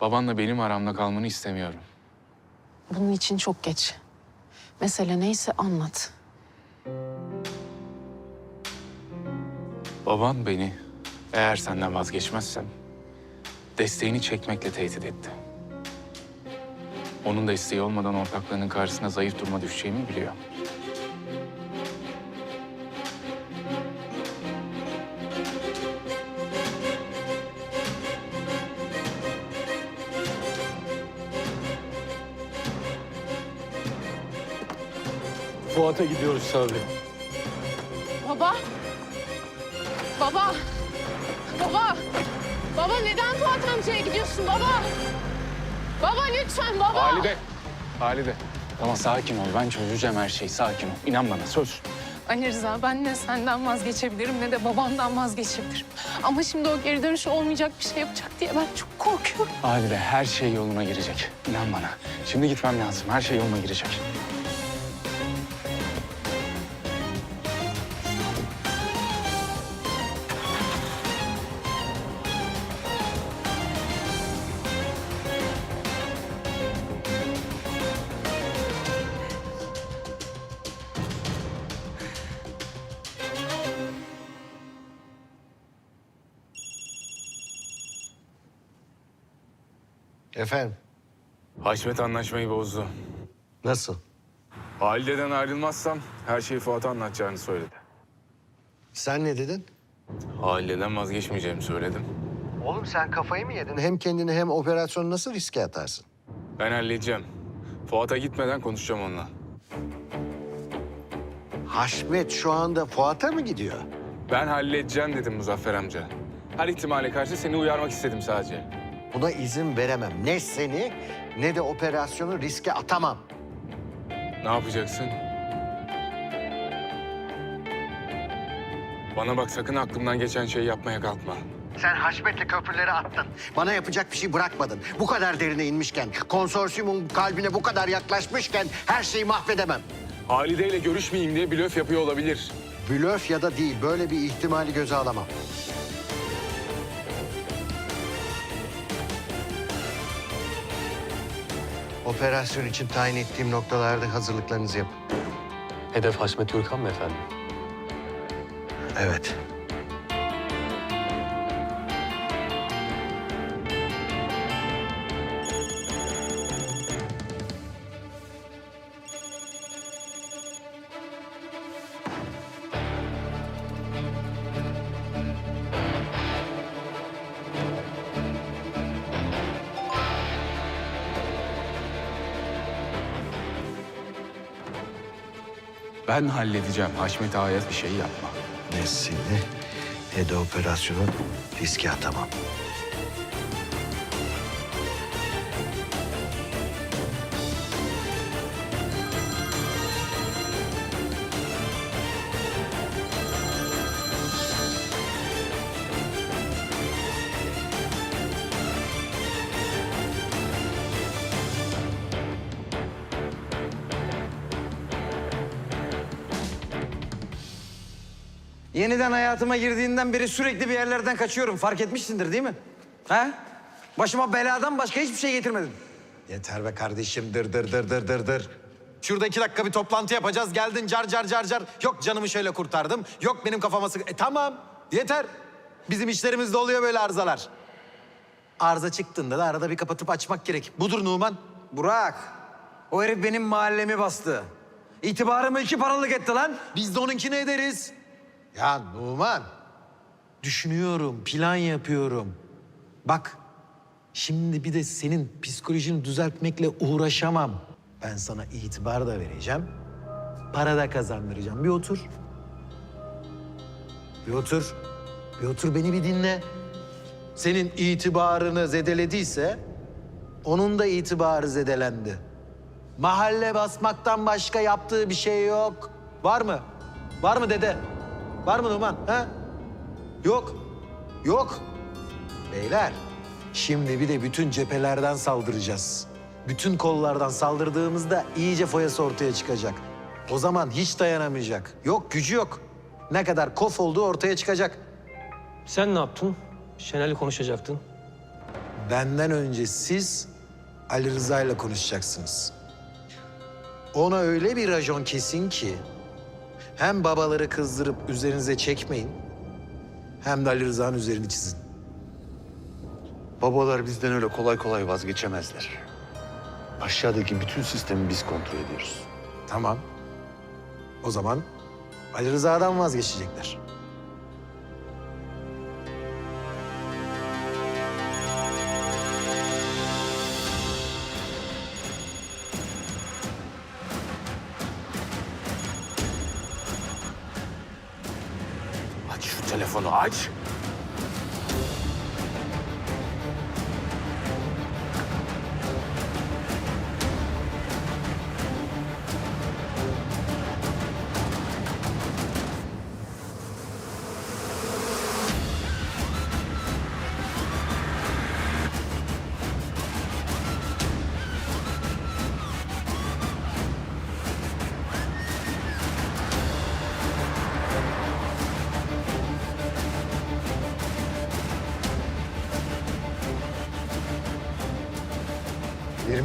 Babanla benim aramda kalmanı istemiyorum. Bunun için çok geç. Mesele neyse anlat. Baban beni eğer senden vazgeçmezsem desteğini çekmekle tehdit etti. Onun desteği olmadan ortaklarının karşısına zayıf duruma düşeceğimi biliyor. Fuat'a gidiyoruz Sabri. Baba! Baba! Baba! Baba neden Fuat amcaya gidiyorsun baba? Baba lütfen baba! Halide! Halide! Tamam sakin ol. Ben çözeceğim her şeyi. Sakin ol. İnan bana söz. Ali Rıza ben ne senden vazgeçebilirim ne de babamdan vazgeçebilirim. Ama şimdi o geri dönüş olmayacak bir şey yapacak diye ben çok korkuyorum. Halide her şey yoluna girecek. İnan bana. Şimdi gitmem lazım. Her şey yoluna girecek. Efendim, Haşmet anlaşmayı bozdu. nasıl? Halide'den ayrılmazsam her şeyi Fuat'a anlatacağını söyledi. Sen ne dedin? Halide'den vazgeçmeyeceğimi söyledim. Oğlum sen kafayı mı yedin? Hem kendini hem operasyonu nasıl riske atarsın? Ben halledeceğim. Fuat'a gitmeden konuşacağım onunla. Haşmet şu anda Fuat'a mı gidiyor? Ben halledeceğim dedim Muzaffer amca. Her ihtimale karşı seni uyarmak istedim sadece. Buna izin veremem. Ne seni ne de operasyonu riske atamam. Ne yapacaksın? Bana bak sakın aklımdan geçen şeyi yapmaya kalkma. Sen Haşmet'le köprüleri attın. Bana yapacak bir şey bırakmadın. Bu kadar derine inmişken, konsorsiyumun kalbine bu kadar yaklaşmışken her şeyi mahvedemem. Halide ile görüşmeyeyim diye blöf yapıyor olabilir. Blöf ya da değil, böyle bir ihtimali göze alamam. Operasyon için tayin ettiğim noktalarda hazırlıklarınızı yapın. Hedef Haşmet Gürkan mı efendim? Evet. Ben halledeceğim. Haşmet Ağa'ya bir şey yapma. Ne seni ne de operasyonu riske atamam. Yeniden hayatıma girdiğinden beri sürekli bir yerlerden kaçıyorum. Fark etmişsindir değil mi? Ha? Başıma beladan başka hiçbir şey getirmedin. Yeter be kardeşim dır dır dır dır dır dır. Şurada iki dakika bir toplantı yapacağız. Geldin car car car car. Yok canımı şöyle kurtardım. Yok benim kafama sık... E tamam yeter. Bizim işlerimizde oluyor böyle arızalar. Arıza çıktığında da arada bir kapatıp açmak gerek. Budur Numan. Burak, o herif benim mahallemi bastı. İtibarımı iki paralık etti lan. Biz de onunkini ederiz. Ya Numan. Düşünüyorum, plan yapıyorum. Bak, şimdi bir de senin psikolojini düzeltmekle uğraşamam. Ben sana itibar da vereceğim. Para da kazandıracağım. Bir otur. Bir otur. Bir otur beni bir dinle. Senin itibarını zedelediyse onun da itibarı zedelendi. Mahalle basmaktan başka yaptığı bir şey yok. Var mı? Var mı dede? Var mı Numan? Ha? Yok. Yok. Beyler, şimdi bir de bütün cephelerden saldıracağız. Bütün kollardan saldırdığımızda iyice foyası ortaya çıkacak. O zaman hiç dayanamayacak. Yok, gücü yok. Ne kadar kof olduğu ortaya çıkacak. Sen ne yaptın? Şener'le konuşacaktın. benden önce siz Ali Rıza ile konuşacaksınız. Ona öyle bir rajon kesin ki hem babaları kızdırıp üzerinize çekmeyin hem de Ali Rıza'nın üzerini çizin. Babalar bizden öyle kolay kolay vazgeçemezler. Aşağıdaki bütün sistemi biz kontrol ediyoruz. Tamam. O zaman Ali Rıza'dan vazgeçecekler. Telefonu aç.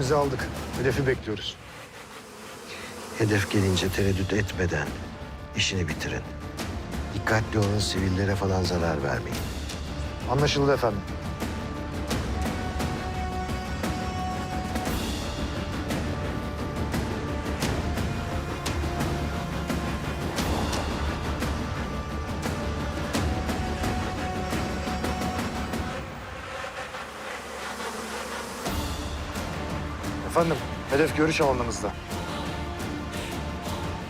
Yerimizi aldık. Hedefi bekliyoruz. Hedef gelince tereddüt etmeden işini bitirin. Dikkatli olun, sivillere falan zarar vermeyin. Anlaşıldı efendim. Efendim, hedef görüş alanımızda.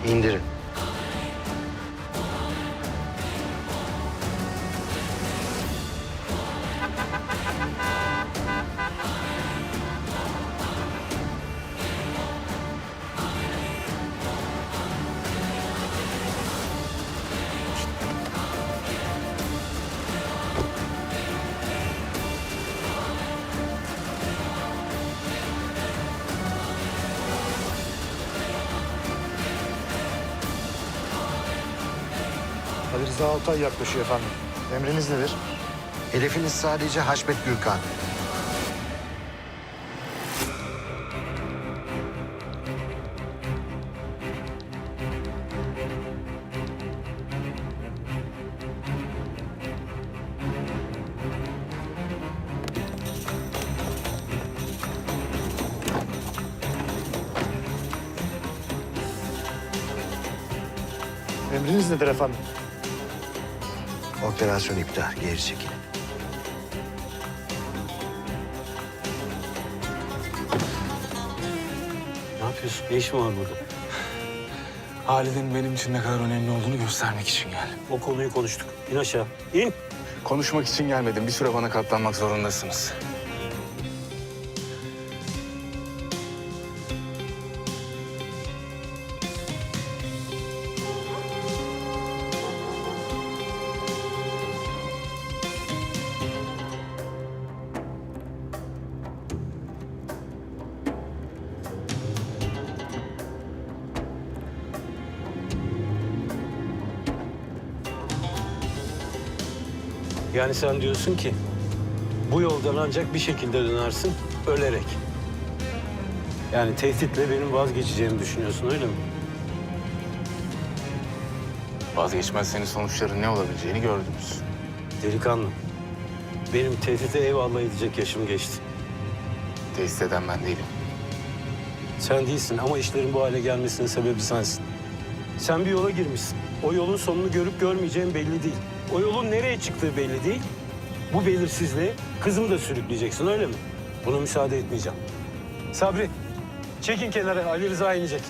İndirin. Ali Rıza Altay yaklaşıyor efendim. Emriniz nedir? Hedefiniz sadece Haşmet Gürkan. Emriniz nedir efendim? Operasyon iptal, geri çekilin. Ne yapıyorsun? Ne işin var burada? Halide'nin benim için ne kadar önemli olduğunu göstermek için geldim. O konuyu konuştuk. İn aşağı. İn. Konuşmak için gelmedim. Bir süre bana katlanmak zorundasınız. Yani sen diyorsun ki bu yoldan ancak bir şekilde dönersin ölerek. Yani tehditle benim vazgeçeceğimi düşünüyorsun öyle mi? Vazgeçmezseniz sonuçların ne olabileceğini gördünüz. Delikanlı. Benim tehdite eyvallah edecek yaşım geçti. Tesis eden ben değilim. Sen değilsin ama işlerin bu hale gelmesinin sebebi sensin. Sen bir yola girmişsin. O yolun sonunu görüp görmeyeceğin belli değil. O yolun nereye çıktığı belli değil. Bu belirsizliğe kızımı da sürükleyeceksin öyle mi? Buna müsaade etmeyeceğim. Sabri, çekin kenara Ali Rıza inecek.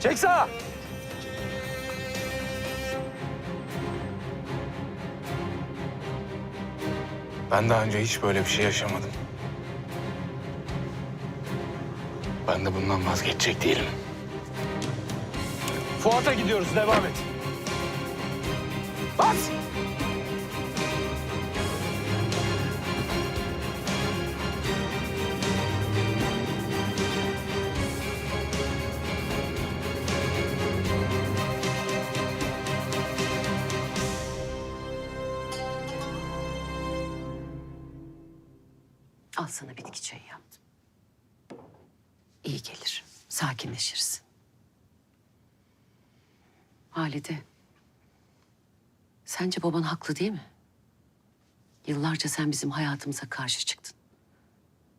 Çek sağa. Ben daha önce hiç böyle bir şey yaşamadım. Ben de bundan vazgeçecek değilim. Fuat'a gidiyoruz devam et. Sana bitki çayı yaptım. İyi gelir. Sakinleşirsin. Halide. Sence baban haklı değil mi? Yıllarca sen bizim hayatımıza karşı çıktın.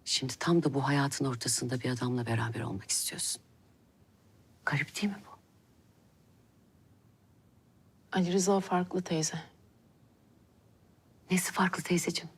Şimdi tam da bu hayatın ortasında bir adamla beraber olmak istiyorsun. Garip değil mi bu? Ali Rıza farklı teyze. Nesi farklı teyzeciğim?